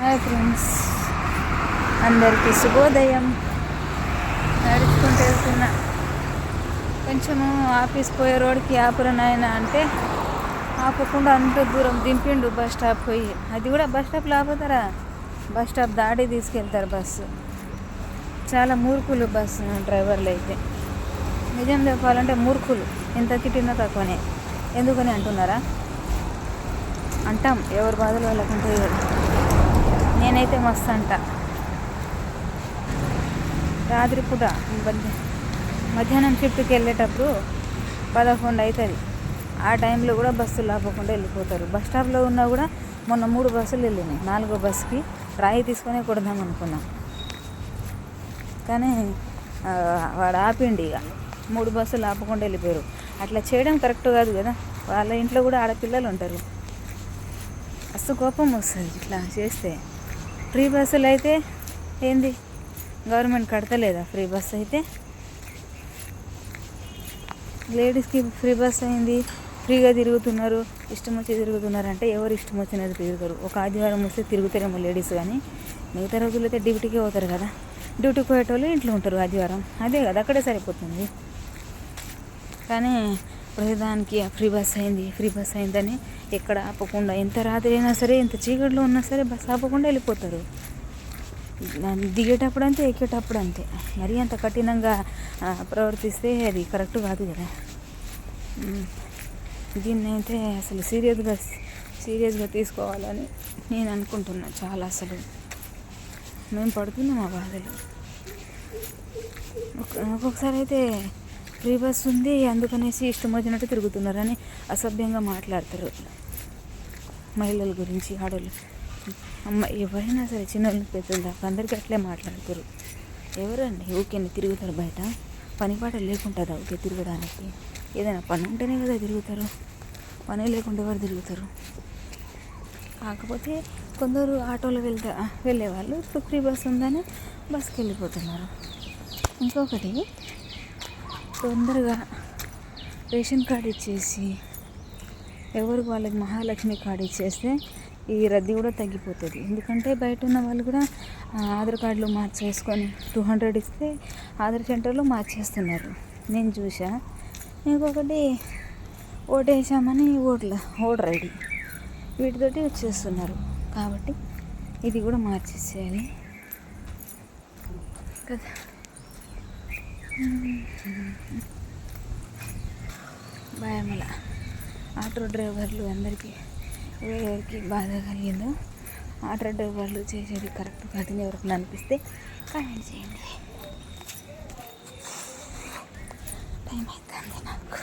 Hi friends అందరికీ శుభోదయం. నడుచుకుంటూ వెళ్తున్నా. కొంచెము ఆఫీస్ పోయే రోడ్కి ఆపురా నాయన అంటే ఆపకుండా అంత దూరం దింపిండు బస్ స్టాప్ పోయి. అది కూడా బస్ స్టాప్లో ఆపుతారా? బస్ స్టాప్ దాటి తీసుకెళ్తారు బస్సు. చాలా మూర్ఖులు బస్సు డ్రైవర్లు అయితే. నిజం చెప్పాలంటే మూర్ఖులు. ఎంత తిట్టినా తక్కువనే. ఎందుకని అంటున్నారా? అంటాం. ఎవరి బాధలు వాళ్ళకుంటే నేనైతే మస్తు అంట. రాత్రిపూట పూట మధ్యాహ్నం షిఫ్ట్కి వెళ్ళేటప్పుడు పదకొండు అవుతుంది ఆ టైంలో కూడా బస్సులు ఆపకుండా వెళ్ళిపోతారు. బస్ స్టాప్లో ఉన్నా కూడా మొన్న మూడు బస్సులు వెళ్ళినాయి. నాలుగో బస్సుకి రాయి తీసుకొని కొడదాం అనుకున్నాం. కానీ వాడు ఆపిండి ఇక. మూడు బస్సులు ఆపకుండా వెళ్ళిపోయారు. అట్లా చేయడం కరెక్ట్ కాదు కదా. వాళ్ళ ఇంట్లో కూడా ఆడపిల్లలు ఉంటారు. మస్తు కోపం వస్తుంది ఇట్లా చేస్తే. ఫ్రీ బస్సులు అయితే ఏంది? గవర్నమెంట్ కడతలేదా ఫ్రీ బస్ అయితే? లేడీస్కి ఫ్రీ బస్ అయింది ఫ్రీగా తిరుగుతున్నారు ఇష్టం వచ్చి తిరుగుతున్నారు అంటే ఎవరు ఇష్టం వచ్చినది తిరుగుతారు. ఒక ఆదివారం వస్తే తిరుగుతారేమో లేడీస్ కానీ మిగతా రోజులు అయితే డ్యూటీకే పోతారు కదా. డ్యూటీకి పోయేటోళ్ళు ఇంట్లో ఉంటారు ఆదివారం. అదే కదా అక్కడే సరిపోతుంది. కానీ ప్రతిదానికి ఫ్రీ బస్ అయింది ఫ్రీ బస్ అయిందని ఎక్కడ ఆపకుండా ఎంత రాత్రి అయినా సరే ఎంత చీకట్లో ఉన్నా సరే బస్ ఆపకుండా వెళ్ళిపోతారు. దిగేటప్పుడు అంతే ఎక్కేటప్పుడు అంతే. మరీ అంత కఠినంగా ప్రవర్తిస్తే అది కరెక్ట్ కాదు కదా. దీన్ని అయితే అసలు సీరియస్గా సీరియస్గా తీసుకోవాలని నేను అనుకుంటున్నా చాలా అసలు. మేము పడుతున్నాం ఆ బాధలు ఒక్కొక్కసారి అయితే ఫ్రీ బస్ ఉంది అందుకనేసి ఇష్టం వచ్చినట్టు తిరుగుతున్నారని అసభ్యంగా మాట్లాడతారు మహిళల గురించి ఆడవాళ్ళు అమ్మ ఎవరైనా సరే చిన్నోళ్ళు పెద్దలు దాకా అందరికీ అట్లే మాట్లాడతారు. ఎవరండి ఊరికే తిరుగుతారు బయట? పని పాట లేకుంటుందా ఊరికే తిరగడానికి? ఏదైనా పని ఉంటేనే కదా తిరుగుతారు. పని లేకుండా ఎవరు తిరుగుతారు? కాకపోతే కొందరు ఆటోలో వెళ్తా వెళ్ళేవాళ్ళు ఇప్పుడు ఫ్రీ బస్ ఉందని బస్కి వెళ్ళిపోతున్నారు. ఇంకొకటి తొందరగా రేషన్ కార్డు ఇచ్చేసి ఎవరికి వాళ్ళకి మహాలక్ష్మి కార్డు ఇచ్చేస్తే ఈ రద్దీ కూడా తగ్గిపోతుంది. ఎందుకంటే బయట ఉన్న వాళ్ళు కూడా ఆధార్ కార్డులు మార్చేసుకొని టూ హండ్రెడ్ ఇస్తే ఆధార్ సెంటర్లో మార్చేస్తున్నారు. నేను చూసా ఇంకొకటి ఓటేసామని ఓట్ల ఓటర్ ఐడి వీటితోటి వచ్చేస్తున్నారు. కాబట్టి ఇది కూడా మార్చేసేయాలి. కదా? భయమల. ఆటో డ్రైవర్లు అందరికీ ఎవరికి బాధ కలిగిందో ఆటో డ్రైవర్లు చేసేది కరెక్ట్ కాదని ఎవరికి అనిపిస్తే కామెంట్ చేయండి. టైం అవుతుంది నాకు.